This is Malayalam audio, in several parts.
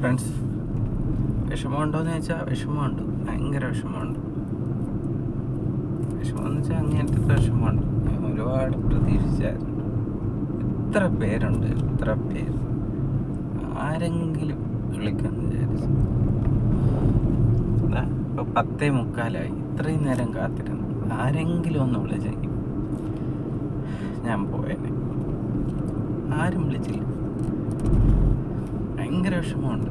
ഫ്രണ്ട്സ് വിഷമമുണ്ടോയെന്ന് ചോദിച്ചാൽ വിഷമമുണ്ട്. ഭയങ്കര വിഷമമുണ്ട്. വിഷമമെന്ന് വെച്ചാൽ അങ്ങനത്തെ വിഷമമുണ്ട്. ഒരുപാട് പ്രതീക്ഷിച്ചായിരുന്നു. എത്ര പേരുണ്ട് എത്ര പേര്? ആരെങ്കിലും വിളിക്കാൻ വിചാരിച്ചു. ഇപ്പോൾ ഇപ്പൊ പത്തേ മുക്കാലായി. ഇത്രയും നേരം കാത്തിരുന്നു. ആരെങ്കിലും ഒന്ന് വിളിച്ചെങ്കിൽ ഞാൻ പോയേനെ. ആരും വിളിച്ചില്ല. ഭയങ്കര വിഷമമുണ്ട്.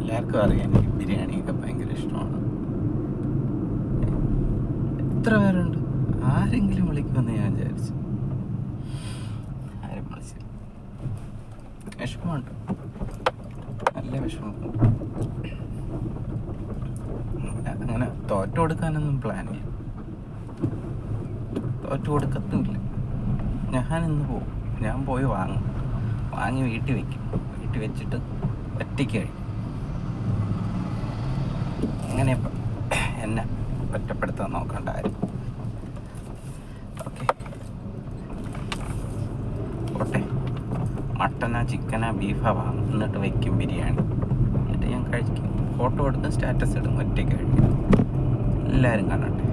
എല്ലാവർക്കും അറിയാം എനിക്ക് ബിരിയാണിയൊക്കെ ഭയങ്കര ഇഷ്ടമാണ്. എത്ര പേരുണ്ട്? ആരെങ്കിലും വിളിക്കുമെന്ന് ഞാൻ വിചാരിച്ചു. ആരും വിളിച്ചില്ല. വിഷമമുണ്ട്. നല്ല വിഷമമുണ്ട്. അങ്ങനെ- തോറ്റു കൊടുക്കാനൊന്നും പ്ലാനില്ല തോറ്റു കൊടുക്കത്തുമില്ല. ഞാൻ ഇന്ന് പോകും ഞാൻ പോയി വാങ്ങും. വാങ്ങി വീട്ടിൽ വെക്കും. വീട്ടിൽ വെച്ചിട്ട് ഒറ്റയ്ക്ക് കഴിക്കും. അങ്ങനെ എന്നെ ഒറ്റപ്പെടുത്താൻ നോക്കണ്ട ആരും ഓക്കെ. ഓട്ടെ മട്ടനാ ചിക്കനാ ബീഫാ വാങ്ങും എന്നിട്ട് വെക്കും ബിരിയാണി. എന്നിട്ട് ഞാൻ കഴിക്കും. ഫോട്ടോ എടുത്ത് സ്റ്റാറ്റസ് ഇടും. ഒറ്റയ്ക്ക് കഴിക്കും. എല്ലാവരും കാണട്ടെ.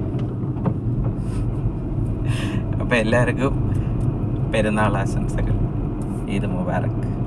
അപ്പോൾ എല്ലാവർക്കും പെരുന്നാൾ ആശംസകൾ. Ede werk.